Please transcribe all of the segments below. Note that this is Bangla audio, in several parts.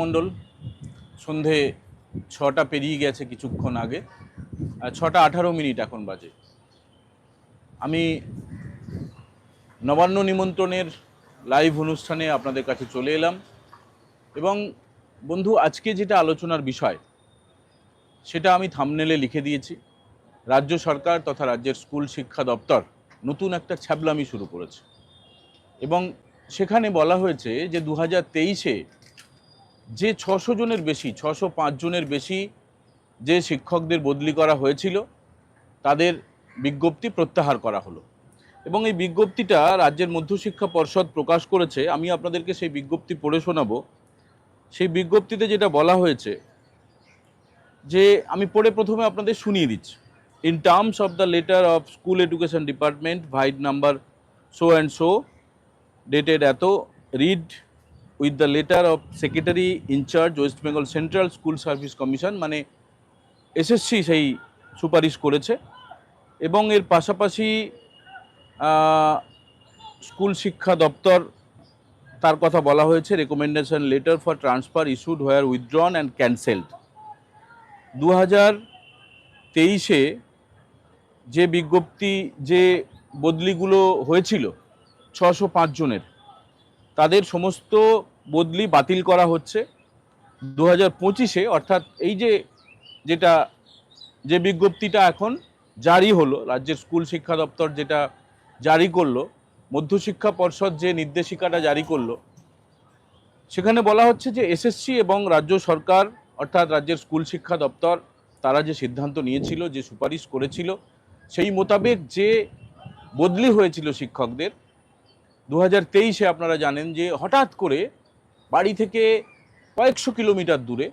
মণ্ডল, সন্ধে ছটা পেরিয়ে গেছে কিছুক্ষণ আগে ছটা আঠারো মিনিট এখন বাজে। আমি নবান্ন নিমন্ত্রণের লাইভ অনুষ্ঠানে আপনাদের কাছে চলে এলাম এবং বন্ধু, আজকে যেটা আলোচনার বিষয়, সেটা আমি থামনেলে লিখে দিয়েছি। রাজ্য সরকার তথা রাজ্যের স্কুল শিক্ষা দপ্তর নতুন একটা ছ্যাবলামি শুরু করেছে এবং সেখানে বলা হয়েছে যে দু হাজার তেইশে যে ছশো জনের বেশি, ছশো জনের বেশি যে শিক্ষকদের বদলি করা হয়েছিল, তাদের বিজ্ঞপ্তি প্রত্যাহার করা হলো। এবং এই বিজ্ঞপ্তিটা রাজ্যের মধ্যশিক্ষা পর্ষদ প্রকাশ করেছে। আমি আপনাদেরকে সেই বিজ্ঞপ্তি পড়ে শোনাবো। সেই বিজ্ঞপ্তিতে যেটা বলা হয়েছে, যে আমি পড়ে প্রথমে আপনাদের শুনিয়ে দিচ্ছি। In terms of the letter of school education department vide number so and so dated এত read with the letter of secretary in-charge West Bengal central school service commission মানে এসএসসি সেই সুপারিশ করেছে। এবং এর পাশাপাশি স্কুল শিক্ষা দপ্তর, তার কথা বলা হয়েছে recommendation letter for transfer issued were withdrawn and cancelled দু হাজার তেইশে যে বিজ্ঞপ্তি, যে বদলিগুলো হয়েছিল, ছশো পাঁচ জনের তাদের সমস্ত বদলি বাতিল করা হচ্ছে। দু হাজার পঁচিশে, অর্থাৎ এই যে যেটা, যে বিজ্ঞপ্তিটা এখন জারি হলো, রাজ্যের স্কুল শিক্ষা দপ্তর যেটা জারি করল, মধ্যশিক্ষা পর্ষদ যে নির্দেশিকাটা জারি করল, সেখানে বলা হচ্ছে যে এসএসসি এবং রাজ্য সরকার, অর্থাৎ রাজ্যের স্কুল শিক্ষা দপ্তর, তারা যে সিদ্ধান্ত নিয়েছিল, যে সুপারিশ করেছিল, সেই মোতাবেক যে বদলি হয়েছিল শিক্ষকদের দু হাজার তেইশে আপনারা জানেন যে হঠাৎ করে বাড়ি থেকে কয়েকশো কিলোমিটার দূরে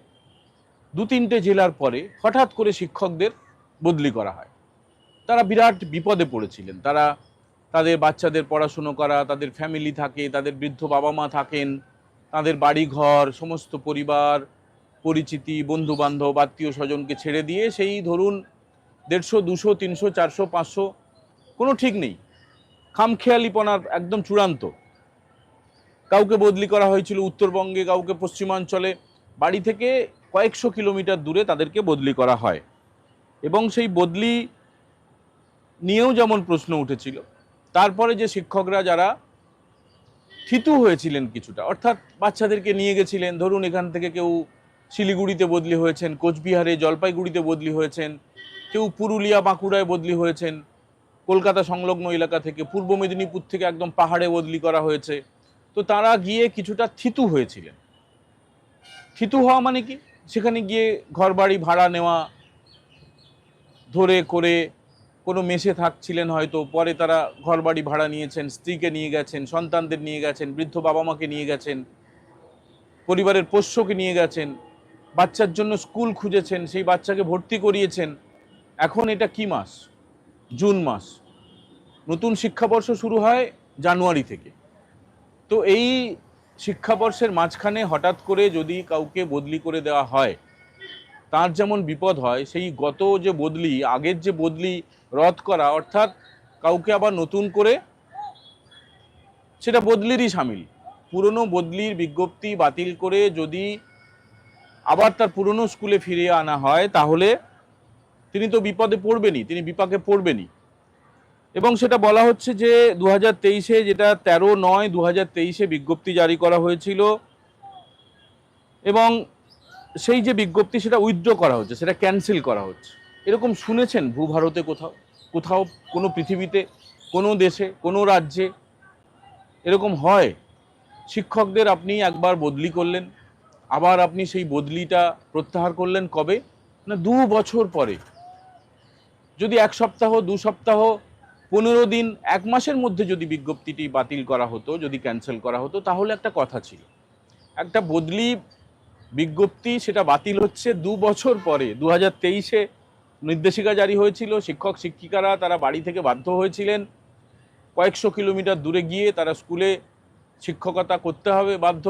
দু তিনটে জেলার পরে হঠাৎ করে শিক্ষকদের বদলি করা হয়। তারা বিরাট বিপদে পড়েছিলেন। তারা তাদের বাচ্চাদের পড়াশুনো করা, তাদের ফ্যামিলি থাকে, তাদের বৃদ্ধ বাবা মা থাকেন, তাদের বাড়ি ঘর সমস্ত পরিবার, পরিচিতি বন্ধু বান্ধব আত্মীয় স্বজনকে ছেড়ে দিয়ে সেই ধরুন দেড়শো, দুশো, তিনশো, চারশো, পাঁচশো কোনো ঠিক নেই। খামখেয়ালিপনার একদম চূড়ান্ত। কাউকে বদলি করা হয়েছিল উত্তরবঙ্গে, কাউকে পশ্চিমাঞ্চলে। বাড়ি থেকে কয়েকশো কিলোমিটার দূরে তাদেরকে বদলি করা হয়। এবং সেই বদলি নিয়েও যেমন প্রশ্ন উঠেছিল, তারপরে যে শিক্ষকরা যারা থিতু হয়েছিলেন কিছুটা, অর্থাৎ বাচ্চাদেরকে নিয়ে গেছিলেন, ধরুন এখান থেকে কেউ শিলিগুড়িতে বদলি হয়েছেন, কোচবিহারে জলপাইগুড়িতে বদলি হয়েছেন, কেউ পুরুলিয়া বাঁকুড়ায় বদলি হয়েছেন কলকাতা সংলগ্ন এলাকা থেকে পূর্ব মেদিনীপুর থেকে একদম পাহাড়ে বদলি করা হয়েছে। তো তারা গিয়ে কিছুটা থিতু হয়েছিলেন। থিতু হওয়া মানে কি? সেখানে গিয়ে ঘরবাড়ি ভাড়া নেওয়া, ধরে করে কোনো মেসে থাকছিলেন হয়তো, পরে তারা ঘরবাড়ি ভাড়া নিয়েছেন, স্ত্রীকে নিয়ে গেছেন, সন্তানদের নিয়ে গেছেন, বৃদ্ধ বাবা মাকে নিয়ে গেছেন, পরিবারের পোষ্যকে নিয়ে গেছেন, বাচ্চার জন্য স্কুল খুঁজেছেন, সেই বাচ্চাকে ভর্তি করিয়েছেন। এখন এটা কি মাস? জুন মাস। নতুন শিক্ষাবর্ষ শুরু হয় জানুয়ারি থেকে। তো এই শিক্ষাবর্ষের মাঝখানে হঠাৎ করে যদি কাউকে বদলি করে দেওয়া হয়, তার যেমন বিপদ হয়, সেই গত যে বদলি, আগের যে বদলি রদ করা, অর্থাৎ কাউকে আবার নতুন করে, সেটা বদলিরই সামিল। পুরনো বদলির বিজ্ঞপ্তি বাতিল করে যদি আবার তার পুরনো স্কুলে ফিরিয়ে আনা হয়, তাহলে তিনি তো বিপদে পড়বেনই, তিনি বিপাকে পড়বেনই। এবং সেটা বলা হচ্ছে যে দু হাজার তেইশে যেটা তেরো নয় দু হাজার তেইশে বিজ্ঞপ্তি জারি করা হয়েছিল এবং সেই যে বিজ্ঞপ্তি সেটা উইথড্র করা হচ্ছে, সেটা ক্যান্সেল করা হচ্ছে। এরকম শুনেছেন ভূভারতে কোথাও? কোথাও? কোনো পৃথিবীতে? কোনো দেশে? কোনো রাজ্যে? এরকম হয়? শিক্ষকদের আপনি একবার বদলি করলেন, আবার আপনি সেই বদলিটা প্রত্যাহার করলেন কবে? না দু বছর পরে। যদি এক সপ্তাহ, দু সপ্তাহ পনেরো দিন, এক মাসের মধ্যে যদি বিজ্ঞপ্তিটি বাতিল করা হতো, যদি ক্যান্সেল করা হতো, তাহলে একটা কথা ছিল। একটা বদলি বিজ্ঞপ্তি সেটা বাতিল হচ্ছে দু বছর পরে। দু হাজার তেইশে নির্দেশিকা জারি হয়েছিল, শিক্ষক, শিক্ষিকারা তারা বাড়ি থেকে বাধ্য হয়েছিলেন। কয়েকশো কিলোমিটার দূরে গিয়ে তারা স্কুলে শিক্ষকতা করতে হবে, বাধ্য।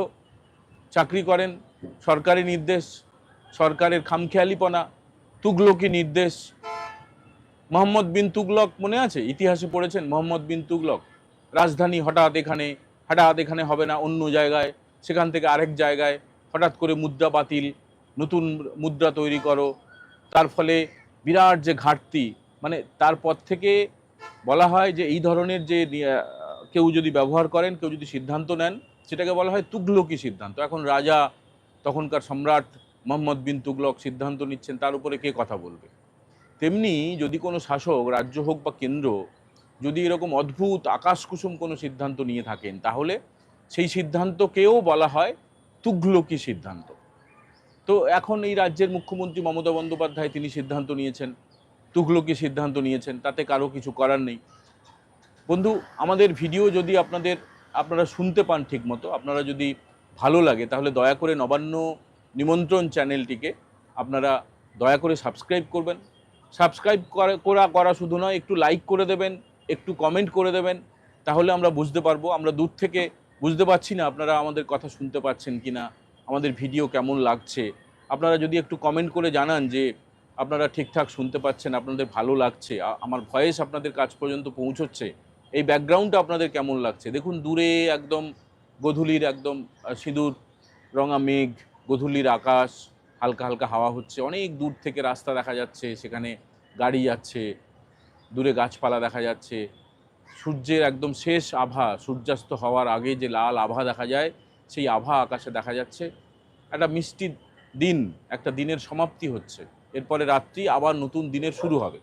চাকরি করেন, সরকারি নির্দেশ, সরকারের খামখেয়ালিপনা, তুগলকি নির্দেশ মোহাম্মদ বিন তুগলক মনে আছে? ইতিহাসে পড়েছেন মোহাম্মদ বিন তুগলক। রাজধানী হঠাৎ এখানে হঠাৎ এখানে হবে না অন্য জায়গায়, সেখান থেকে আরেক জায়গায়, হঠাৎ করে মুদ্রা বাতিল, নতুন মুদ্রা তৈরি করো। তার ফলে বিরাট যে ঘাটতি মানে তারপর থেকে বলা হয় যে এই ধরনের যে কেউ যদি ব্যবহার করেন, কেউ যদি সিদ্ধান্ত নেন, সেটাকে বলা হয় তুগলকি সিদ্ধান্ত। এখন রাজা, তখনকার সম্রাট মোহাম্মদ বিন তুগলক সিদ্ধান্ত নিচ্ছেন, তার উপরে কে কথা বলবে? তেমনি যদি কোনো শাসক, রাজ্য হোক বা কেন্দ্র, যদি এরকম অদ্ভুত আকাশকুসুম কোনো সিদ্ধান্ত নিয়ে থাকেন, তাহলে সেই সিদ্ধান্তকেও বলা হয় তুঘলকি সিদ্ধান্ত। তো এখন এই রাজ্যের মুখ্যমন্ত্রী মমতা বন্দ্যোপাধ্যায় তিনি সিদ্ধান্ত নিয়েছেন, তুঘলকি সিদ্ধান্ত নিয়েছেন, তাতে কারও কিছু করার নেই। বন্ধু, আমাদের ভিডিও যদি আপনাদের, আপনারা শুনতে পান ঠিকমতো আপনারা যদি ভালো লাগে, তাহলে দয়া করে নবান্ন নিমন্ত্রণ চ্যানেলটিকে আপনারা দয়া করে সাবস্ক্রাইব করবেন। সাবস্ক্রাইব করা করা শুধু নয়, একটু লাইক করে দেবেন, একটু কমেন্ট করে দেবেন, তাহলে আমরা বুঝতে পারব, আমরা দূর থেকে বুঝতে পারছি না আপনারা আমাদের কথা শুনতে পাচ্ছেন কি না আমাদের ভিডিও কেমন লাগছে। আপনারা যদি একটু কমেন্ট করে জানান যে, আপনারা ঠিকঠাক শুনতে পাচ্ছেন, আপনাদের ভালো লাগছে আমার ভয়েস আপনাদের কাছ পর্যন্ত পৌঁছচ্ছে, এই ব্যাকগ্রাউন্ডটা আপনাদের কেমন লাগছে? দেখুন, দূরে একদম গধূলির একদম সিঁদুর, রঙা মেঘ, গধূলির আকাশ হালকা হালকা হাওয়া হচ্ছে। অনেক দূর থেকে রাস্তা দেখা যাচ্ছে, সেখানে গাড়ি যাচ্ছে, দূরে গাছপালা দেখা যাচ্ছে। সূর্যের একদম শেষ আভা, সূর্যাস্ত হওয়ার আগে যে লাল আভা দেখা যায়, সেই আভা আকাশে দেখা যাচ্ছে। একটা মিষ্টি দিন, একটা দিনের সমাপ্তি হচ্ছে। এরপরে রাত্রি আবার নতুন দিনের শুরু হবে।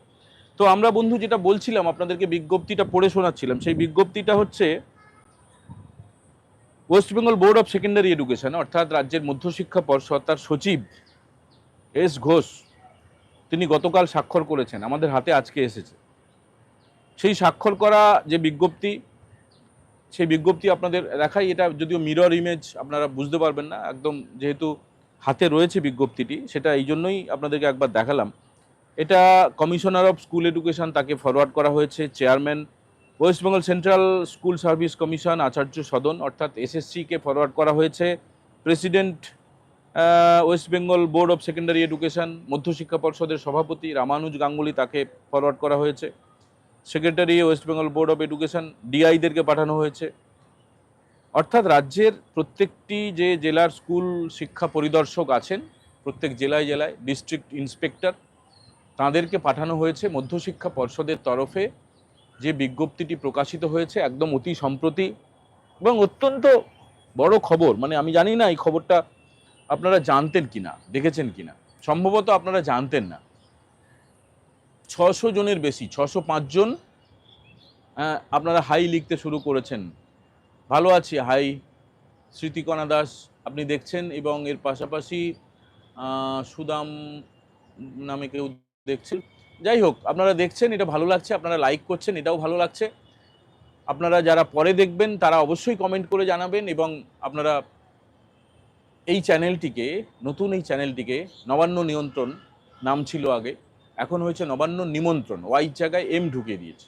তো আমরা বন্ধু যেটা বলছিলাম, আপনাদেরকে বিজ্ঞপ্তিটা পড়ে শোনাচ্ছিলাম, সেই বিজ্ঞপ্তিটা হচ্ছে West Bengal board of secondary education অর্থাৎ রাজ্যের মধ্যশিক্ষা পর্ষদ, তার সচিব এস ঘোষ, তিনি গতকাল স্বাক্ষর করেছেন, আমাদের হাতে আজকে এসেছে। সেই স্বাক্ষর করা যে বিজ্ঞপ্তি, সেই বিজ্ঞপ্তি আপনাদের দেখাই, এটা যদিও মিরর ইমেজ আপনারা বুঝতে পারবেন না, একদম যেহেতু হাতে রয়েছে বিজ্ঞপ্তিটি, সেটা এই জন্যই আপনাদেরকে একবার দেখালাম। এটা কমিশনার অফ স্কুল এডুকেশন তাকে ফরওয়ার্ড করা হয়েছে chairman West Bengal central school service commission, Acharya Sadan, অর্থাৎ এসএসসিকে ফরওয়ার্ড করা হয়েছে। President West Bengal board of secondary education মধ্যশিক্ষা পর্ষদের সভাপতি রামানুজ গাঙ্গুলি তাকে ফরওয়ার্ড করা হয়েছে। Secretary West Bengal board of education ডিআইদেরকে পাঠানো হয়েছে। অর্থাৎ রাজ্যের প্রত্যেকটি যে জেলার স্কুল শিক্ষা পরিদর্শক আছেন, প্রত্যেক জেলায় জেলায় ডিস্ট্রিক্ট ইন্সপেক্টর তাদেরকে পাঠানো হয়েছে মধ্যশিক্ষা পর্ষদের তরফে। যে বিজ্ঞপ্তিটি প্রকাশিত হয়েছে একদম অতি সম্প্রতি এবং অত্যন্ত বড় খবর মানে আমি জানি না এই খবরটা আপনারা জানতেন কি না দেখেছেন কিনা? সম্ভবত আপনারা জানতেন না। ছশো জনের বেশি ছশো পাঁচজন আহ, আপনারা হাই লিখতে শুরু করেছেন। ভালো আছি হাই। স্মৃতিকণা দাস আপনি দেখছেন এবং এর পাশাপাশি সুদাম নামে কেউ দেখছেন যাই হোক আপনারা দেখছেন এটা ভালো লাগছে আপনারা লাইক করছেন এটাও ভালো লাগছে। আপনারা যারা পরে দেখবেন তারা অবশ্যই কমেন্ট করে জানাবেন এবং আপনারা এই চ্যানেলটিকে, নতুন এই চ্যানেলটিকে নবান্ন নিয়ন্ত্রণ নাম ছিল আগে, এখন হয়েছে নবান্ন নিমন্ত্রণ ওয়াই জায়গায় এম ঢুকিয়ে দিয়েছে।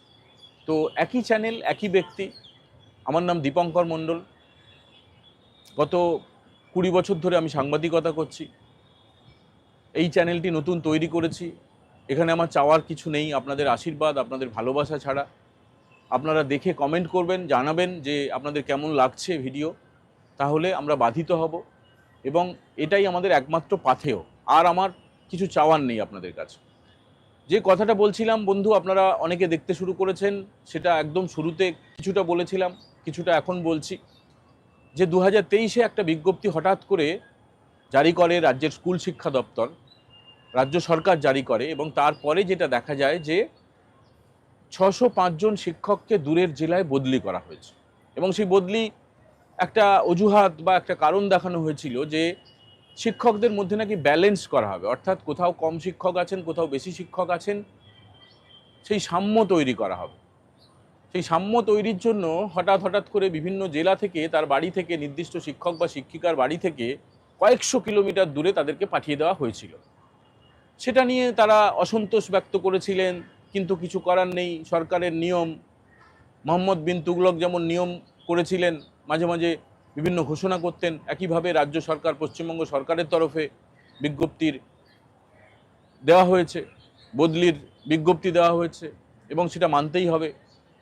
তো একই চ্যানেল, একই ব্যক্তি, আমার নাম দীপঙ্কর মণ্ডল। গত কুড়ি বছর ধরে আমি সাংবাদিকতা করছি। এই চ্যানেলটি নতুন তৈরি করেছি। এখানে আমার চাওয়ার কিছু নেই, আপনাদের আশীর্বাদ, আপনাদের ভালোবাসা ছাড়া। আপনারা দেখে কমেন্ট করবেন, জানাবেন যে আপনাদের কেমন লাগছে ভিডিও তাহলে আমরা বাধিত হব। এবং এটাই আমাদের একমাত্র পাথেয়। আর আমার কিছু চাওয়ার নেই আপনাদের কাছে। যে কথাটা বলছিলাম, বন্ধু, আপনারা অনেকে দেখতে শুরু করেছেন, সেটা একদম শুরুতে কিছুটা বলেছিলাম, কিছুটা এখন বলছি। যে দু হাজার একটা বিজ্ঞপ্তি হঠাৎ করে জারি করে রাজ্যের স্কুল শিক্ষা দপ্তর, রাজ্য সরকার জারি করে এবং তারপরে যেটা দেখা যায় যে ছশো পাঁচজন শিক্ষককে দূরের জেলায় বদলি করা হয়েছে। এবং সেই বদলি একটা অজুহাত বা একটা কারণ দেখানো হয়েছিল যে শিক্ষকদের মধ্যে নাকি ব্যালেন্স করা হবে। অর্থাৎ কোথাও কম শিক্ষক আছেন, কোথাও বেশি শিক্ষক আছেন, সেই সাম্য তৈরি করা হবে। সেই সাম্য তৈরির জন্য হঠাৎ হঠাৎ করে বিভিন্ন জেলা থেকে, তার বাড়ি থেকে নির্দিষ্ট শিক্ষক বা শিক্ষিকার বাড়ি থেকে কয়েকশো কিলোমিটার দূরে তাদেরকে পাঠিয়ে দেওয়া হয়েছিল। সেটা নিয়ে তারা অসন্তোষ ব্যক্ত করেছিলেন, কিন্তু কিছু করার নেই। সরকারের নিয়ম, মোহাম্মদ বিন তুগলক যেমন নিয়ম করেছিলেন মাঝে মাঝে বিভিন্ন ঘোষণা করতেন একইভাবে রাজ্য সরকার, পশ্চিমবঙ্গ সরকারের তরফে বিজ্ঞপ্তির দেওয়া হয়েছে, বদলির বিজ্ঞপ্তি দেওয়া হয়েছে এবং সেটা মানতেই হবে।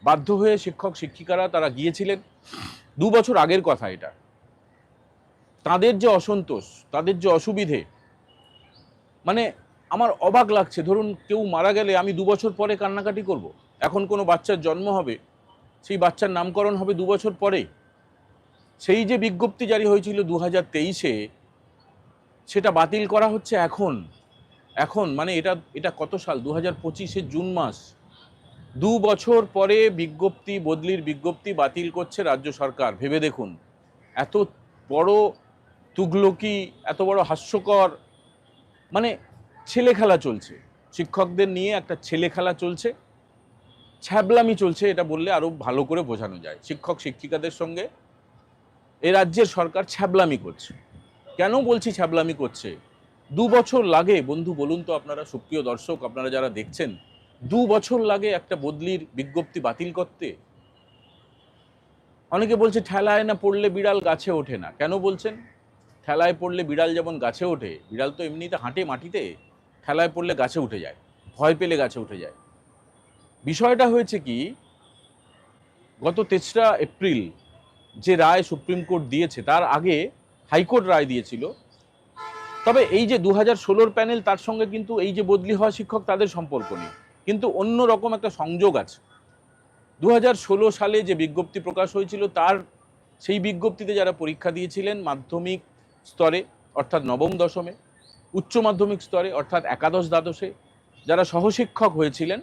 বাধ্য হয়ে শিক্ষক, শিক্ষিকারা তারা গিয়েছিলেন। দু বছর আগের কথা এটা। তাদের যে অসন্তোষ, তাদের যে অসুবিধে মানে আমার অবাক লাগছে। ধরুন কেউ মারা গেলে আমি দু বছর পরে কান্নাকাটি করব। এখন কোনো বাচ্চার জন্ম হবে, সেই বাচ্চার নামকরণ হবে দু বছর পরে। সেই যে বিজ্ঞপ্তি জারি হয়েছিল দু হাজার তেইশে, সেটা বাতিল করা হচ্ছে এখন। এখন মানে এটা এটা কত সাল? দু হাজার পঁচিশে জুন মাস। দু বছর পরে বিজ্ঞপ্তি, বদলির বিজ্ঞপ্তি বাতিল করছে রাজ্য সরকার। ভেবে দেখুন, এত বড় তুগলকি, এত বড় হাস্যকর মানে ছেলে খেলা চলছে। শিক্ষকদের নিয়ে একটা ছেলে খেলা চলছে, ছ্যাবলামি চলছে, এটা বললে আরও ভালো করে বোঝানো যায়। শিক্ষক, শিক্ষিকাদের সঙ্গে এ রাজ্যের সরকার ছ্যাবলামি করছে। কেন বলছি ছ্যাবলামি করছে? দু বছর লাগে, বন্ধু বলুন তো আপনারা, সুপ্রিয় দর্শক, আপনারা যারা দেখছেন, দু বছর লাগে একটা বদলির বিজ্ঞপ্তি বাতিল করতে? অনেকে বলছে, ঠেলায় না পড়লে বিড়াল গাছে ওঠে না। কেন বলছেন? ঠেলায় পড়লে বিড়াল যেমন গাছে ওঠে, বিড়াল তো এমনিতে হাঁটে মাটিতে, ঠেলায় পড়লে গাছে উঠে যায়, ভয় পেলে গাছে উঠে যায়। বিষয়টা হয়েছে কি, গত তেসরা এপ্রিল যে রায় সুপ্রিম কোর্ট দিয়েছে, তার আগে হাইকোর্ট রায় দিয়েছিল। তবে এই যে দু হাজার ষোলোর প্যানেল, তার সঙ্গে কিন্তু এই যে বদলি হওয়া শিক্ষক, তাদের সম্পর্ক নেই। কিন্তু অন্য রকম একটা সংযোগ আছে। দু হাজার ষোলো সালে যে বিজ্ঞপ্তি প্রকাশ হয়েছিল, তার সেই বিজ্ঞপ্তিতে যারা পরীক্ষা দিয়েছিলেন মাধ্যমিক স্তরে, অর্থাৎ নবম দশমে, উচ্চ মাধ্যমিক স্তরে, অর্থাৎ একাদশ দ্বাদশে, যারা সহশিক্ষক হয়েছিলেন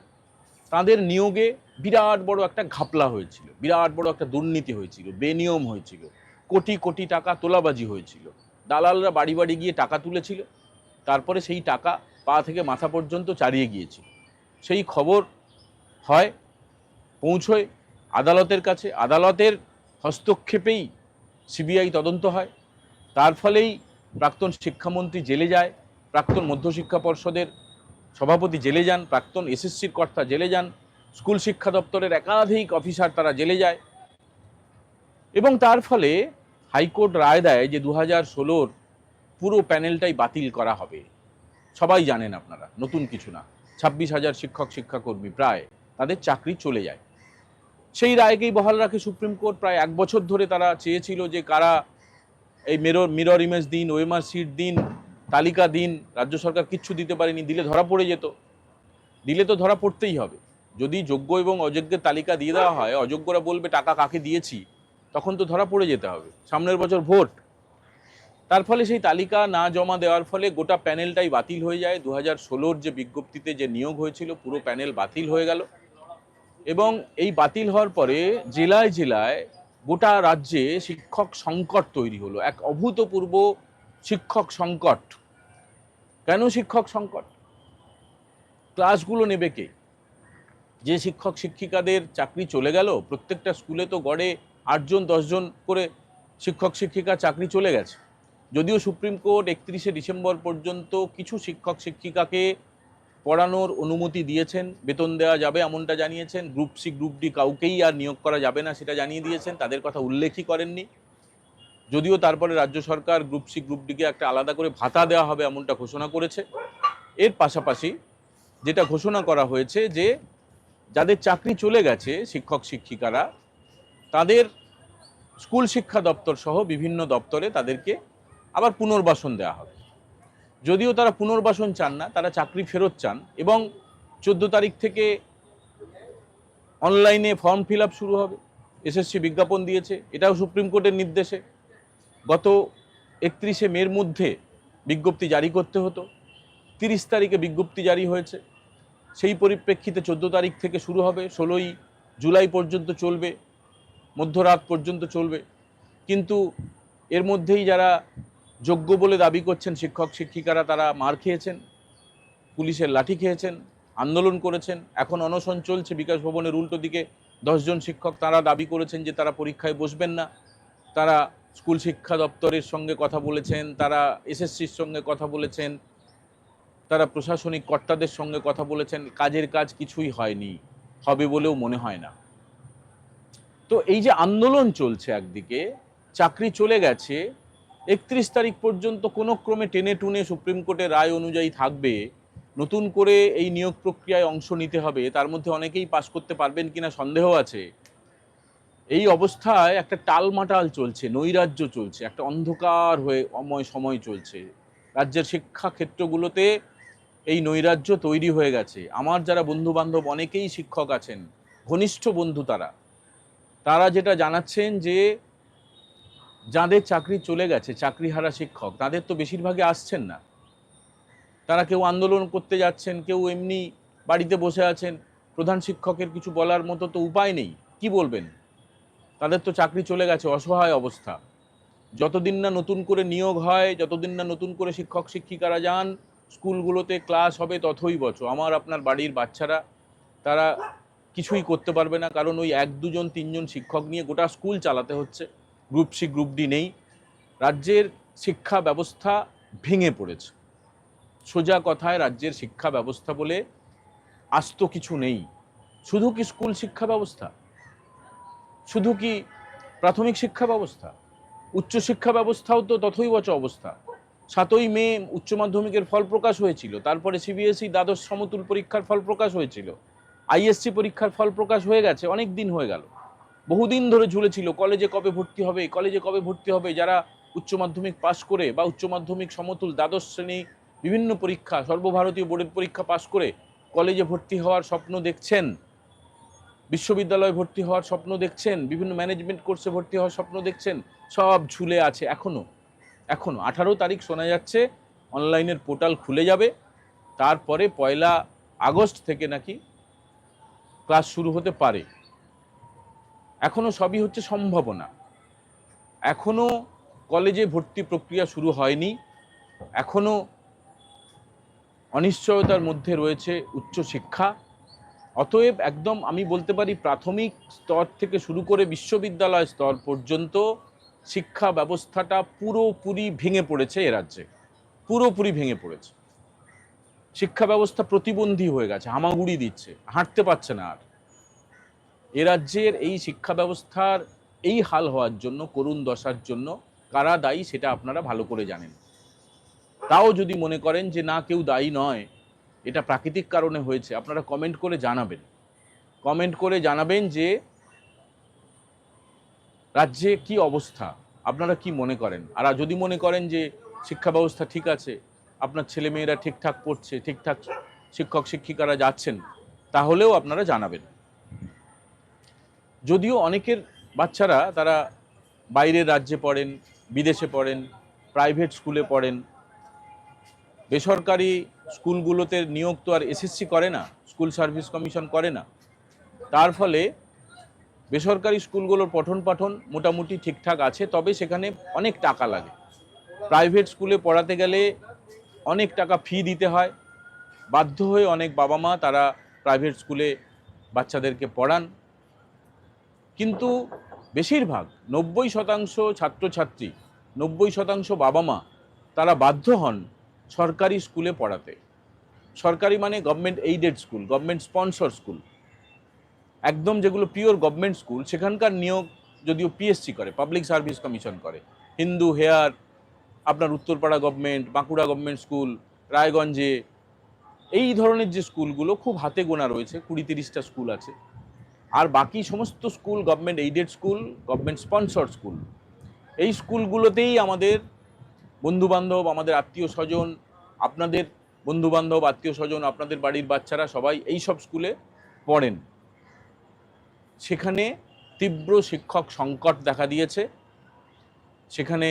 তাদের নিয়োগে বিরাট বড় একটা ঘাপলা হয়েছিল, বিরাট বড় একটা দুর্নীতি হয়েছিল, বেনিয়ম হয়েছিল, কোটি কোটি টাকা তোলাবাজি হয়েছিল। দালালরা বাড়ি বাড়ি গিয়ে টাকা তুলেছিল, তারপরে সেই টাকা পা থেকে মাথা পর্যন্ত চারিয়ে গিয়েছিল। সেই খবর হয়, পৌঁছয় আদালতের কাছে। আদালতের হস্তক্ষেপেই সিবিআই তদন্ত হয়। তার ফলেই প্রাক্তন শিক্ষামন্ত্রী জেলে যায়, প্রাক্তন মধ্যশিক্ষা পর্ষদের সভাপতি জেলে যান, প্রাক্তন এসএসসির কর্তা জেলে যান, স্কুল শিক্ষা দপ্তরের একাধিক অফিসার তারা জেলে যায়। এবং তার ফলে হাইকোর্ট রায় দেয় যে দু হাজার ষোলোর পুরো প্যানেলটাই বাতিল করা হবে। সবাই জানেন আপনারা, নতুন কিছু না। ছাব্বিশ হাজার শিক্ষক, শিক্ষাকর্মী প্রায় তাদের চাকরি চলে যায়। সেই রায়কেই বহাল রাখে সুপ্রিম কোর্ট। প্রায় এক বছর ধরে তারা চেয়েছিল যে কারা এই মিরর মিরর ইমেজ দিন ওয়েমার সিট দিন তালিকা দিন, রাজ্য সরকার কিচ্ছু দিতে পারেনি, দিলে ধরা পড়ে যেত। দিলে তো ধরা পড়তেই হবে। যদি যোগ্য এবং অযোগ্যের তালিকা দিয়ে দেওয়া হয়, অযোগ্যরা বলবে, টাকা কাকে দিয়েছি? তখন তো ধরা পড়ে যেতে হবে। সামনের বছর ভোট। তার ফলে সেই তালিকা না জমা দেওয়ার ফলে গোটা প্যানেলটাই বাতিল হয়ে যায়। দু হাজার ষোলোর যে বিজ্ঞপ্তিতে যে নিয়োগ হয়েছিল, পুরো প্যানেল বাতিল হয়ে গেল। এবং এই বাতিল হওয়ার পরে জেলায় জেলায় গোটা রাজ্যে শিক্ষক সংকট তৈরি হলো। এক অভূতপূর্ব শিক্ষক সংকট। কেন শিক্ষক সংকট? ক্লাসগুলো নেবে কে? যে শিক্ষক শিক্ষিকাদের চাকরি চলে গেল, প্রত্যেকটা স্কুলে তো গড়ে আটজন, দশজন করে শিক্ষক শিক্ষিকা চাকরি চলে গেছে। যদিও সুপ্রিম কোর্ট একত্রিশে ডিসেম্বর পর্যন্ত কিছু শিক্ষক শিক্ষিকাকে পড়ানোর অনুমতি দিয়েছেন, বেতন দেওয়া যাবে এমনটা জানিয়েছেন, গ্রুপ সি, গ্রুপ ডি কাউকেই আর নিয়োগ করা যাবে না সেটা জানিয়ে দিয়েছেন, তাদের কথা উল্লেখই করেননি। যদিও তারপরে রাজ্য সরকার গ্রুপ সি গ্রুপ ডিকে একটা আলাদা করে ভাতা দেওয়া হবে এমনটা ঘোষণা করেছে। এর পাশাপাশি যেটা ঘোষণা করা হয়েছে যে যাদের চাকরি চলে গেছে, শিক্ষক, শিক্ষিকারা, তাদের স্কুল শিক্ষা দপ্তর সহ বিভিন্ন দপ্তরে তাদেরকে আবার পুনর্বাসন দেওয়া হবে। যদিও তারা পুনর্বাসন চান না, তারা চাকরি ফেরত চান এবং চোদ্দ তারিখ থেকে অনলাইনে ফর্ম ফিল শুরু হবে। এসএসসি বিজ্ঞাপন দিয়েছে, এটাও সুপ্রিম কোর্টের নির্দেশে। গত একত্রিশে মের মধ্যে বিজ্ঞপ্তি জারি করতে হতো। তিরিশ তারিখে বিজ্ঞপ্তি জারি হয়েছে। সেই পরিপ্রেক্ষিতে চোদ্দ তারিখ থেকে শুরু হবে, ষোলোই জুলাই পর্যন্ত চলবে, মধ্যরাত পর্যন্ত চলবে। কিন্তু এর মধ্যেই যারা যোগ্য বলে দাবি করছেন, শিক্ষক, শিক্ষিকারা, তারা মার খেয়েছেন, পুলিশের লাঠি খেয়েছেন, আন্দোলন করেছেন। এখন অনশন চলছে, বিকাশ ভবনের উল্টো দিকে দশজন শিক্ষক তারা দাবি করেছেন যে তারা পরীক্ষায় বসবেন না। তারা স্কুল শিক্ষা দপ্তরের সঙ্গে কথা বলেছেন, তারা এসএসসির সঙ্গে কথা বলেছেন, তারা প্রশাসনিক কর্তাদের সঙ্গে কথা বলেছেন, কাজের কাজ কিছুই হয়নি, হবে বলেও মনে হয় না। তো এই যে আন্দোলন চলছে একদিকে, চাকরি চলে গেছে, একত্রিশ তারিখ পর্যন্ত কোনো ক্রমে টেনে টুনে সুপ্রিম কোর্টের রায় অনুযায়ী থাকবে, নতুন করে এই নিয়োগ প্রক্রিয়ায় অংশ নিতে হবে, তার মধ্যে অনেকেই পাশ করতে পারবেন কিনা সন্দেহ আছে। এই অবস্থায় একটা টালমাটাল চলছে, নৈরাজ্য চলছে, একটা অন্ধকার হয়ে অময় সময় চলছে। রাজ্যের শিক্ষা ক্ষেত্রগুলোতে এই নৈরাজ্য তৈরি হয়ে গেছে। আমার যারা বন্ধু বান্ধব অনেকেই শিক্ষক আছেন, ঘনিষ্ঠ বন্ধু তারা তারা যেটা জানাচ্ছেন যে যাদের চাকরি চলে গেছে, চাকরিহারা শিক্ষক, তাদের তো বেশিরভাগই আসছেন না। তারা কেউ আন্দোলন করতে যাচ্ছেন, কেউ এমনি বাড়িতে বসে আছেন। প্রধান শিক্ষকের কিছু বলার মতো তো উপায় নেই। কি বলবেন? তাদের তো চাকরি চলে গেছে, অসহায় অবস্থা। যতদিন না নতুন করে নিয়োগ হয়, যতদিন না নতুন করে শিক্ষক শিক্ষিকারা যান, স্কুলগুলোতে ক্লাস হবে ততই বছর। আমার আপনার বাড়ির বাচ্চারা, তারা কিছুই করতে পারবে না, কারণ ওই এক, দুজন, তিনজন শিক্ষক নিয়ে গোটা স্কুল চালাতে হচ্ছে। গ্রুপ সি, গ্রুপ ডি নেই। রাজ্যের শিক্ষা ব্যবস্থা ভেঙে পড়েছে। সোজা কথায় রাজ্যের শিক্ষা ব্যবস্থা বলে আস্ত কিছু নেই। শুধু কি স্কুল শিক্ষা ব্যবস্থা? শুধু কি প্রাথমিক শিক্ষা ব্যবস্থা? উচ্চ শিক্ষা ব্যবস্থাও তো তথৈবচ অবস্থা। সাতই মে উচ্চ মাধ্যমিকের ফল প্রকাশ হয়েছিল, তারপরে সিবিএসই দ্বাদশ সমতুল পরীক্ষার ফল প্রকাশ হয়েছিল, আইএসসি পরীক্ষার ফল প্রকাশ হয়ে গেছে, অনেক দিন হয়ে গেল। বহুদিন ধরে ঝুলেছিল, কলেজে কবে ভর্তি হবে, কলেজে কবে ভর্তি হবে, যারা উচ্চ মাধ্যমিক পাশ করে বা উচ্চ মাধ্যমিক সমতুল দ্বাদশ শ্রেণি বিভিন্ন পরীক্ষা, সর্বভারতীয় বোর্ডের পরীক্ষা পাশ করে কলেজে ভর্তি হওয়ার স্বপ্ন দেখছেন বিশ্ববিদ্যালয়ে ভর্তি হওয়ার স্বপ্ন দেখছেন, বিভিন্ন ম্যানেজমেন্ট কোর্সে ভর্তি হওয়ার স্বপ্ন দেখছেন, সব ঝুলে আছে এখনও এখনও আঠারো তারিখ শোনা যাচ্ছে, অনলাইনের পোর্টাল খুলে যাবে, তারপরে পয়লা আগস্ট থেকে নাকি ক্লাস শুরু হতে পারে। এখনও সবই হচ্ছে সম্ভাবনা। এখনও কলেজে ভর্তি প্রক্রিয়া শুরু হয়নি। এখনও অনিশ্চয়তার মধ্যে রয়েছে উচ্চশিক্ষা। অতএব একদম আমি বলতে পারি প্রাথমিক স্তর থেকে শুরু করে বিশ্ববিদ্যালয় স্তর পর্যন্ত শিক্ষা ব্যবস্থাটা পুরোপুরি ভেঙে পড়েছে এ রাজ্যে। পুরোপুরি ভেঙে পড়েছে। শিক্ষা ব্যবস্থা প্রতিবন্ধী হয়ে গেছে, হামাগুড়ি দিচ্ছে, হাঁটতে পারছে না আর। এ রাজ্যের এই শিক্ষা ব্যবস্থার এই হাল হওয়ার জন্য, করুণ দশার জন্য কারা দায়ী সেটা আপনারা ভালো করে জানেন। তাও যদি মনে করেন যে না, কেউ দায়ী নয় এটা প্রাকৃতিক কারণে হয়েছে। আপনারা কমেন্ট করে জানাবেন। কমেন্ট করে জানাবেন যে রাজ্যে কি অবস্থা, আপনারা কি মনে করেন? আর যদি মনে করেন যে শিক্ষা ব্যবস্থা ঠিক আছে, আপনার ছেলে মেয়েরা ঠিকঠাক পড়ছে, ঠিকঠাক শিক্ষক শিক্ষিকারা যাচ্ছেন, তাহলেও আপনারা জানাবেন। যদিও অনেকের বাচ্চারা তারা বাইরের রাজ্যে পড়েন, বিদেশে পড়েন প্রাইভেট স্কুলে পড়েন, বেসরকারি স্কুলগুলোতে নিয়োগ তো আর এসএসসি করে না, স্কুল সার্ভিস কমিশন করে না। তার ফলে বেসরকারি স্কুলগুলোর পঠন পাঠন মোটামুটি ঠিকঠাক আছে, তবে সেখানে অনেক টাকা লাগে। প্রাইভেট স্কুলে পড়াতে গেলে অনেক টাকা ফি দিতে হয়। বাধ্য হয়ে অনেক বাবা মা তারা প্রাইভেট স্কুলে বাচ্চাদেরকে পড়ান। কিন্তু বেশিরভাগ নব্বই শতাংশ ছাত্রছাত্রী, নব্বই শতাংশ বাবা মা তারা বাধ্য হন সরকারি স্কুলে পড়াতে। সরকারি মানে government aided school government sponsor school একদম যেগুলো পিওর গভর্নমেন্ট স্কুল সেখানকার নিয়োগ যদিও পিএসসি করে পাবলিক সার্ভিস কমিশন করে। হিন্দু, হেয়ার, আপনার Uttarpara government Bankura government school রায়গঞ্জে, এই ধরনের যে স্কুলগুলো খুব হাতে গোনা রয়েছে, কুড়ি তিরিশটা স্কুল আছে। আর বাকি সমস্ত school government aided school government sponsor school এই স্কুলগুলোতেই আমাদের বন্ধুবান্ধব, আমাদের আত্মীয় স্বজন, আপনাদের বন্ধুবান্ধব, আত্মীয় স্বজন, আপনাদের বাড়ির বাচ্চারা সবাই এই সব স্কুলে পড়েন। সেখানে তীব্র শিক্ষক সংকট দেখা দিয়েছে। সেখানে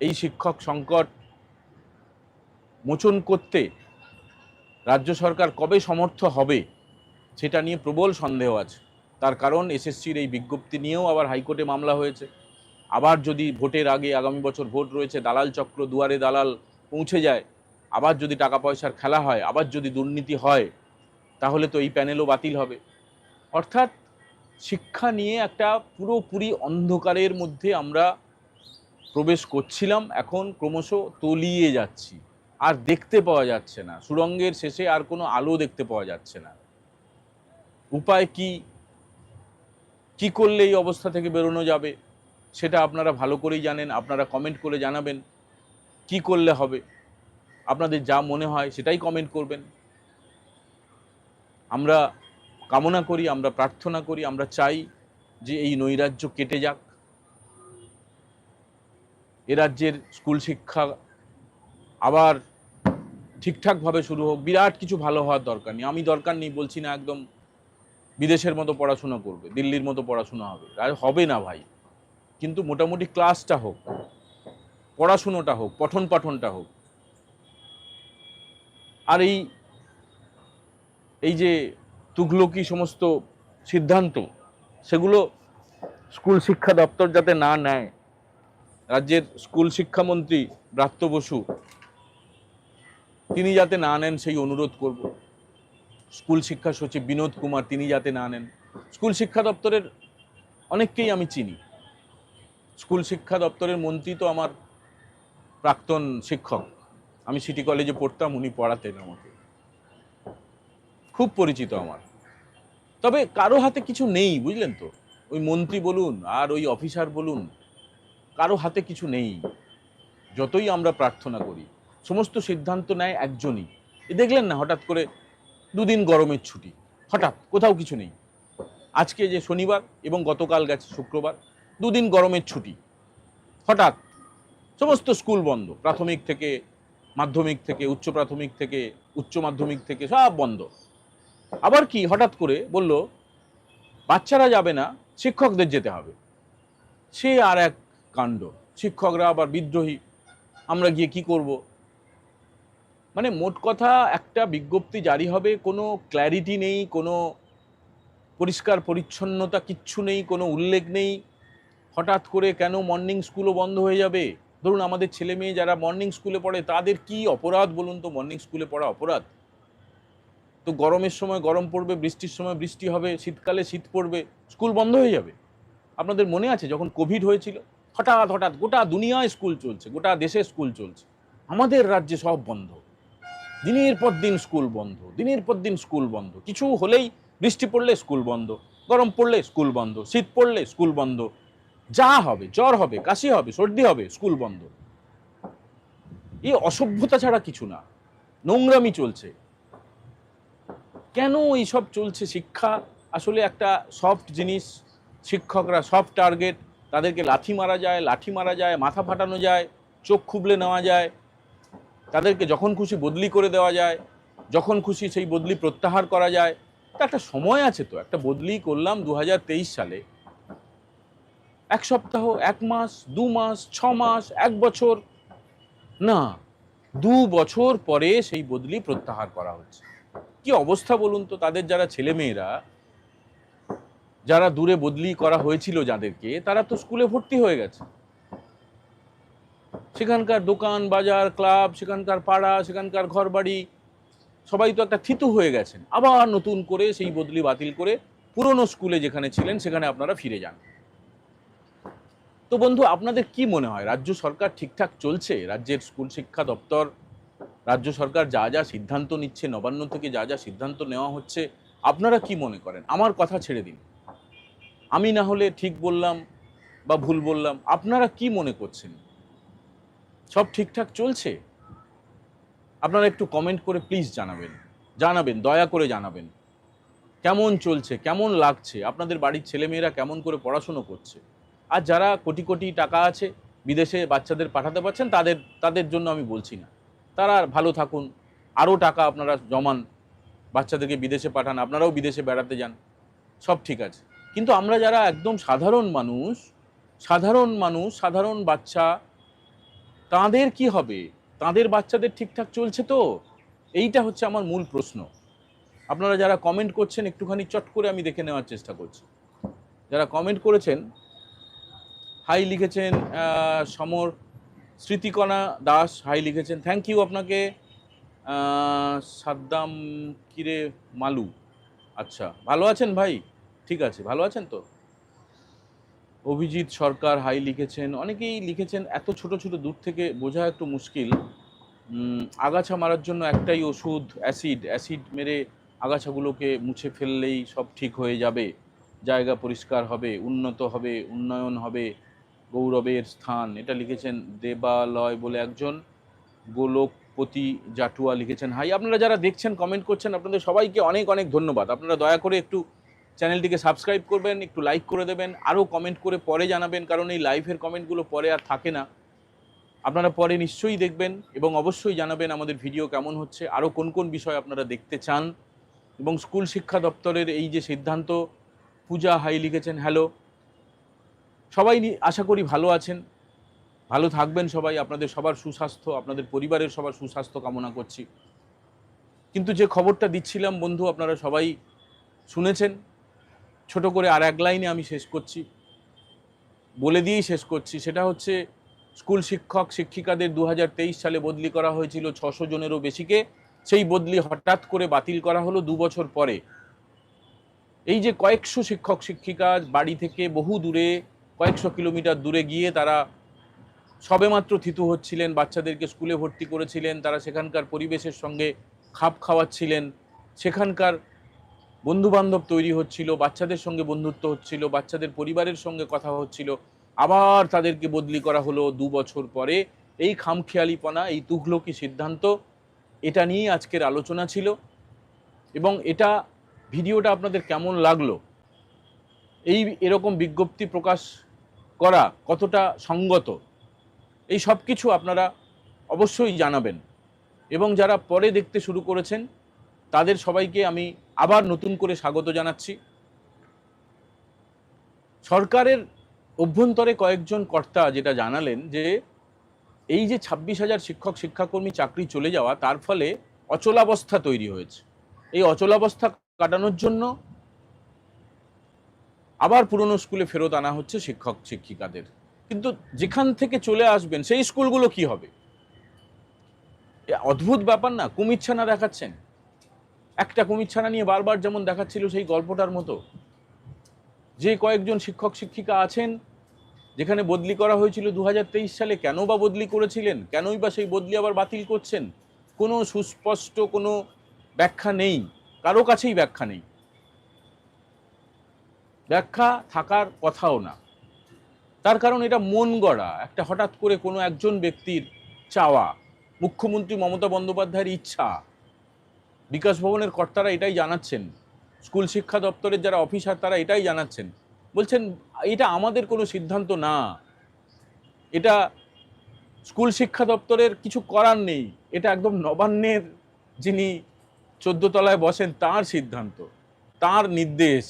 এই শিক্ষক সংকট মোচন করতে রাজ্য সরকার কবে সমর্থ হবে, সেটা নিয়ে প্রবল সন্দেহ আছে। তার কারণ এসএসসির এই বিজ্ঞপ্তি নিয়েও আবার হাইকোর্টে মামলা হয়েছে। আবার যদি ভোটের আগে আগামী বছর ভোট রয়েছে, দালাল চক্র দুয়ারে দালাল পৌঁছে যায়, আবার যদি টাকা পয়সার খেলা হয়, আবার যদি দুর্নীতি হয়, তাহলে তো এই প্যানেলও বাতিল হবে। অর্থাৎ শিক্ষা নিয়ে একটা পুরোপুরি অন্ধকারের মধ্যে আমরা প্রবেশ করছিলাম, এখন ক্রমশ তলিয়ে যাচ্ছি। আর দেখতে পাওয়া যাচ্ছে না। সুরঙ্গের শেষে আর কোনো আলো দেখতে পাওয়া যাচ্ছে না। উপায় কি? কি করলে এই অবস্থা থেকে বেরোনো যাবে? সেটা আপনারা ভালো করেই জানেন, আপনারা কমেন্ট করে জানাবেন কি করলে হবে। আপনাদের যা মনে হয় সেটাই কমেন্ট করবেন। আমরা কামনা করি, আমরা প্রার্থনা করি, আমরা চাই যে এই নৈরাজ্য কেটে যাক। এ রাজ্যের স্কুল শিক্ষা আবার ঠিকঠাকভাবে শুরু হোক, বিরাট কিছু ভালো হওয়ার দরকার নেই। আমি দরকার নেই, বলছি না একদম বিদেশের মতো পড়াশোনা করবে, দিল্লির মতো পড়াশোনা হবে। আর হবে না ভাই। কিন্তু মোটামুটি ক্লাসটা হোক, পড়াশুনোটা হোক, পঠন পাঠনটা হোক। আর এই এই যে তুঘলকি সমস্ত সিদ্ধান্ত, সেগুলো স্কুল শিক্ষা দপ্তর যাতে না নেয়, রাজ্যের স্কুল শিক্ষামন্ত্রী ব্রাত্য বসু, তিনি যাতে না নেন সেই অনুরোধ করব। স্কুল শিক্ষা সচিব বিনোদ কুমার তিনি যাতে না নেন। স্কুল শিক্ষা দপ্তরের অনেককেই আমি চিনি। স্কুল শিক্ষা দপ্তরের মন্ত্রী তো আমার প্রাক্তন শিক্ষক। আমি সিটি কলেজে পড়তাম, উনি পড়াতেন আমাকে। খুব পরিচিত আমার। তবে কারও হাতে কিছু নেই, বুঝলেন তো? ওই মন্ত্রী বলুন আর ওই অফিসার বলুন, কারও হাতে কিছু নেই। যতই আমরা প্রার্থনা করি, সমস্ত সিদ্ধান্ত নেয় একজনই। এ দেখলেন না, হঠাৎ করে দুদিন গরমের ছুটি। হঠাৎ, কোথাও কিছু নেই। আজকে যে শনিবার এবং গতকাল গেছে শুক্রবার দুদিন গরমের ছুটি। হঠাৎ সমস্ত স্কুল বন্ধ। প্রাথমিক থেকে মাধ্যমিক থেকে, উচ্চ প্রাথমিক থেকে, উচ্চ মাধ্যমিক থেকে সব বন্ধ। আবার কি হঠাৎ করে বলল, বাচ্চারা যাবে না, শিক্ষকদের যেতে হবে। সে আর এক কাণ্ড। শিক্ষকরা আবার বিদ্রোহী। আমরা গিয়ে কি করব? মানে মোট কথা একটা বিজ্ঞপ্তি জারি হবে, কোনো ক্ল্যারিটি নেই, কোনো পরিষ্কার পরিচ্ছন্নতা কিচ্ছু নেই, কোনো উল্লেখ নেই। হঠাৎ করে কেন মর্নিং স্কুলও বন্ধ হয়ে যাবে? ধরুন আমাদের ছেলে মেয়ে যারা মর্নিং স্কুলে পড়ে, তাদের কি অপরাধ বলুন তো মর্নিং স্কুলে পড়া অপরাধ? তো গরমের সময় গরম পড়বে, বৃষ্টির সময় বৃষ্টি হবে, শীতকালে শীত পড়বে স্কুল বন্ধ হয়ে যাবে। আপনাদের মনে আছে যখন কোভিড হয়েছিল? হঠাৎ হঠাৎ গোটা দুনিয়ায় স্কুল চলছে, গোটা দেশে স্কুল চলছে। আমাদের রাজ্যে সব বন্ধ। দিনের পর দিন স্কুল বন্ধ, দিনের পর দিন স্কুল বন্ধ। কিছু হলেই বৃষ্টি পড়লে স্কুল বন্ধ, গরম পড়লে স্কুল বন্ধ, শীত পড়লে স্কুল বন্ধ। যা হবে, জ্বর হবে, কাশি হবে, সর্দি হবে, স্কুল বন্ধ। এই অসভ্যতা ছাড়া কিছু না। নোংরামি চলছে। কেন এইসব চলছে? শিক্ষা আসলে একটা সফট জিনিস। শিক্ষকরা সফট টার্গেট তাদেরকে লাঠি মারা যায়, লাঠি মারা যায়, মাথা ফাটানো যায়, চোখ খুবলে নেওয়া যায়। তাদেরকে যখন খুশি বদলি করে দেওয়া যায়, যখন খুশি সেই বদলি প্রত্যাহার করা যায়। তা একটা সময় আছে তো। একটা বদলি করলাম দু হাজার তেইশ সালে। এক সপ্তাহ, এক মাস, দু মাস, ছ মাস, এক বছর। না, দু বছর পরে সেই বদলি প্রত্যাহার করা হচ্ছে। কি অবস্থা বলুন তো তাদের যারা ছেলেমেয়েরা? যারা দূরে বদলি করা হয়েছিল যাদেরকে, তারা তো স্কুলে ভর্তি হয়ে গেছে। সেখানকার দোকান, বাজার, ক্লাব, সেখানকার পাড়া, সেখানকার ঘরবাড়ি, সবাই তো একটা থিতু হয়ে গেছেন। আবার নতুন করে সেই বদলি বাতিল করে পুরনো স্কুলে যেখানে ছিলেন, সেখানে আপনারা ফিরে যান। তো বন্ধু, আপনাদের কি মনে হয়? রাজ্য সরকার ঠিকঠাক চলছে? রাজ্যের স্কুল শিক্ষা দপ্তর, রাজ্য সরকার যা যা সিদ্ধান্ত নিচ্ছে, নবান্ন থেকে যা যা সিদ্ধান্ত নেওয়া হচ্ছে, আপনারা কি মনে করেন? আমার কথা ছেড়ে দিন। আমি না হলে ঠিক বললাম বা ভুল বললাম, আপনারা কি মনে করছেন? সব ঠিকঠাক চলছে? আপনারা একটু কমেন্ট করে প্লিজ জানাবেন। জানাবেন, দয়া করে জানাবেন। কেমন চলছে? কেমন লাগছে? আপনাদের বাড়ির ছেলেমেয়েরা কেমন করে পড়াশুনো করছে? আর যারা কোটি কোটি টাকা আছে বিদেশে বাচ্চাদের পাঠাতে পারছেন, তাদের তাদের জন্য আমি বলছি না। তারা ভালো থাকুন। আরও টাকা আপনারা জমান, বাচ্চাদেরকে বিদেশে পাঠান, আপনারাও বিদেশে বেড়াতে যান, সব ঠিক আছে। কিন্তু আমরা যারা একদম সাধারণ মানুষ সাধারণ মানুষ, সাধারণ বাচ্চা, তাদের কি হবে? তাদের বাচ্চাদের ঠিকঠাক চলছে তো? এইটা হচ্ছে আমার মূল প্রশ্ন। আপনারা যারা কমেন্ট করছেন, একটুখানি চট করে আমি দেখে নেওয়ার চেষ্টা করছি। যারা কমেন্ট করেছেন হাই লিখেছেন সমর স্মৃতিকণা দাস হাই লিখেছেন। থ্যাংক ইউ আপনাকে সাদ্দাম কিরে মালু। আচ্ছা ভালো আছেন ভাই? ঠিক আছে, ভালো আছেন তো? অভিজিৎ সরকার হাই লিখেছেন। অনেকেই লিখেছেন, এত ছোট ছোট দূর থেকে বোঝা একটু মুশকিল। আগাছা মারার জন্য একটাই ওষুধ, অ্যাসিড। অ্যাসিড মেরে আগাছাগুলোকে মুছে ফেললেই সব ঠিক হয়ে যাবে। জায়গা পরিষ্কার হবে, উন্নত হবে, উন্নয়ন হবে। গৌরবের স্থান। এটা লিখেছেন দেবালয় বলে একজন গোলকপতি জাটুয়া লিখেছেন। হাই, আপনারা যারা দেখছেন কমেন্ট করছেন, আপনাদের সবাইকে অনেক অনেক ধন্যবাদ। আপনারা দয়া করে একটু চ্যানেলটিকে সাবস্ক্রাইব করবেন, একটু লাইক করে দেবেন, আরও কমেন্ট করে পরে জানাবেন, কারণ এই লাইভের কমেন্টগুলো পরে আর থাকে না। আপনারা পরে নিশ্চয়ই দেখবেন এবং অবশ্যই জানাবেন আমাদের ভিডিও কেমন হচ্ছে, আরও কোন কোন বিষয় আপনারা দেখতে চান। এবং স্কুল শিক্ষা দপ্তরের এই যে সিদ্ধান্ত, পূজা হাই লিখেছেন হ্যালো সবাই আশা করি ভালো আছেন। ভালো থাকবেন সবাই। আপনাদের সবার সুস্বাস্থ্য, আপনাদের পরিবারের সবার সুস্বাস্থ্য কামনা করছি। কিন্তু যে খবরটা দিচ্ছিলাম, বন্ধু, আপনারা সবাই শুনেছেন। ছোট করে আর এক লাইনে আমি শেষ করছি। বলে দিয়েই শেষ করছি। সেটা হচ্ছে, স্কুল শিক্ষক, শিক্ষিকাদের দু হাজার তেইশ সালে বদলি করা হয়েছিল ছশো জনেরও বেশিকে। সেই বদলি হঠাৎ করে বাতিল করা হলো দু বছর পরে। এই যে কয়েকশো শিক্ষক, শিক্ষিকা বাড়ি থেকে বহু দূরে কয়েকশো কিলোমিটার দূরে গিয়ে তারা সবেমাত্র থিতু হচ্ছিলেন, বাচ্চাদেরকে স্কুলে ভর্তি করেছিলেন, তারা সেখানকার পরিবেশের সঙ্গে খাপ খাওয়াচ্ছিলেন। সেখানকার বন্ধুবান্ধব তৈরি হচ্ছিল, বাচ্চাদের সঙ্গে বন্ধুত্ব হচ্ছিল, বাচ্চাদের পরিবারের সঙ্গে কথা হচ্ছিল। আবার তাদেরকে বদলি করা হলো দু বছর পরে। এই খামখেয়ালিপনা, এই তুঘলকি সিদ্ধান্ত, এটা নিয়েই আজকের আলোচনা ছিল। এবং এটা, ভিডিওটা আপনাদের কেমন লাগল? এই এরকম বিজ্ঞপ্তি প্রকাশ করা কতটা সঙ্গত, এই সব কিছু আপনারা অবশ্যই জানাবেন। এবং যারা পরে দেখতে শুরু করেছেন, তাদের সবাইকে আমি আবার নতুন করে স্বাগত জানাচ্ছি। সরকারের অভ্যন্তরে কয়েকজন কর্তা যেটা জানালেন যে, এই যে ছাব্বিশ হাজার শিক্ষক, শিক্ষাকর্মী চাকরি চলে যাওয়া, তার ফলে অচলাবস্থা তৈরি হয়েছে। এই অচলাবস্থা কাটানোর জন্য আবার পুরনো স্কুলে ফেরত আনা হচ্ছে শিক্ষক শিক্ষিকাদের। কিন্তু যেখান থেকে চলে আসবেন, সেই স্কুলগুলো কি হবে? অদ্ভুত ব্যাপার না, কুমিরছানা দেখাচ্ছেন। একটা কুমিরছানা নিয়ে বারবার যেমন দেখাচ্ছিল সেই গল্পটার মতো। যে কয়েকজন শিক্ষক শিক্ষিকা আছেন, যেখানে বদলি করা হয়েছিল দু হাজার তেইশ সালে, কেন বা বদলি করেছিলেন? কেনই বা সেই বদলি আবার বাতিল করছেন? কোনো সুস্পষ্ট কোনো ব্যাখ্যা নেই। কারও কাছেই ব্যাখ্যা নেই। ব্যাখ্যা থাকার কথাও না। তার কারণ এটা মন গড়া। একটা হঠাৎ করে কোনো একজন ব্যক্তির চাওয়া, মুখ্যমন্ত্রী মমতা বন্দ্যোপাধ্যায়ের ইচ্ছা, বিকাশ ভবনের কর্তারা এটাই জানাচ্ছেন, স্কুল শিক্ষা দপ্তরের যারা অফিসার তারা এটাই জানাচ্ছেন। বলছেন, এটা আমাদের কোনো সিদ্ধান্ত না। এটা স্কুল শিক্ষা দপ্তরের কিছু করার নেই। এটা একদম নবান্নের যিনি চোদ্দ তলায় বসেন, তার সিদ্ধান্ত, তার নির্দেশ।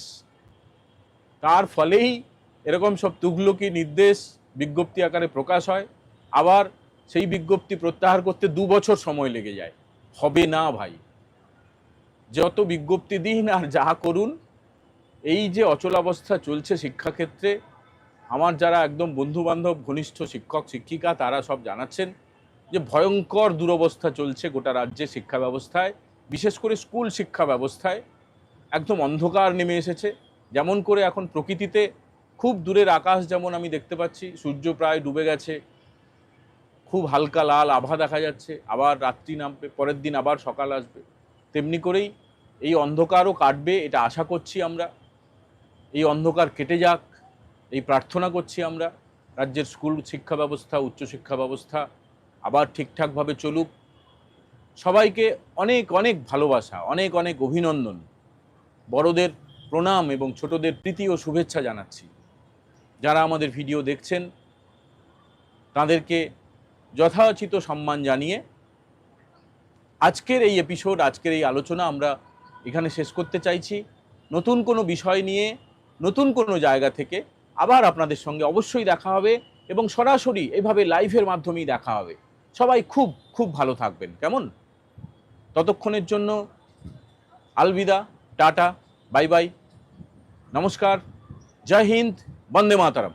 তার ফলেই এরকম সব তুগলকি নির্দেশ বিজ্ঞপ্তি আকারে প্রকাশ হয়। আবার সেই বিজ্ঞপ্তি প্রত্যাহার করতে দু বছর সময় লেগে যায়। হবে না ভাই। যত বিজ্ঞপ্তি দিন আর যা করুন, এই যে অচলাবস্থা চলছে শিক্ষাক্ষেত্রে, আমার যারা একদম বন্ধুবান্ধব, ঘনিষ্ঠ শিক্ষক, শিক্ষিকা, তারা সব জানাচ্ছেন যে ভয়ঙ্কর দুরবস্থা চলছে গোটা রাজ্যে শিক্ষা ব্যবস্থায়, বিশেষ করে স্কুল শিক্ষা ব্যবস্থায়। একদম অন্ধকার নেমে এসেছে। যেমন করে এখন প্রকৃতিতে খুব দূরের আকাশ যেমন আমি দেখতে পাচ্ছি, সূর্য প্রায় ডুবে গেছে, খুব হালকা লাল আভা দেখা যাচ্ছে, আবার রাত্রি নামবে, পরের দিন আবার সকাল আসবে। তেমনি করেই এই অন্ধকারও কাটবে, এটা আশা করছি আমরা। এই অন্ধকার কেটে যাক, এই প্রার্থনা করছি আমরা। রাজ্যের স্কুল শিক্ষা ব্যবস্থা উচ্চশিক্ষা ব্যবস্থা আবার ঠিকঠাকভাবে চলুক। সবাইকে অনেক অনেক ভালোবাসা, অনেক অনেক অভিনন্দন। বড়দের প্রণাম এবং ছোটদের প্রীতি ও শুভেচ্ছা জানাচ্ছি। যারা আমাদের ভিডিও দেখছেন, তাদেরকে যথাউচিত সম্মান জানিয়ে আজকের এই এপিসোড আজকের এই আলোচনা আমরা এখানে শেষ করতে চাইছি। নতুন কোনো বিষয় নিয়ে, নতুন কোনো জায়গা থেকে আবার আপনাদের সঙ্গে অবশ্যই দেখা হবে এবং সরাসরি এভাবে লাইভের মাধ্যমেই দেখা হবে। সবাই খুব খুব ভালো থাকবেন। কেমন? ততক্ষণের জন্য আলবিদা, টাটা, বাই বাই। নমস্কার জয় হিন্দ বন্দে মাতারাম।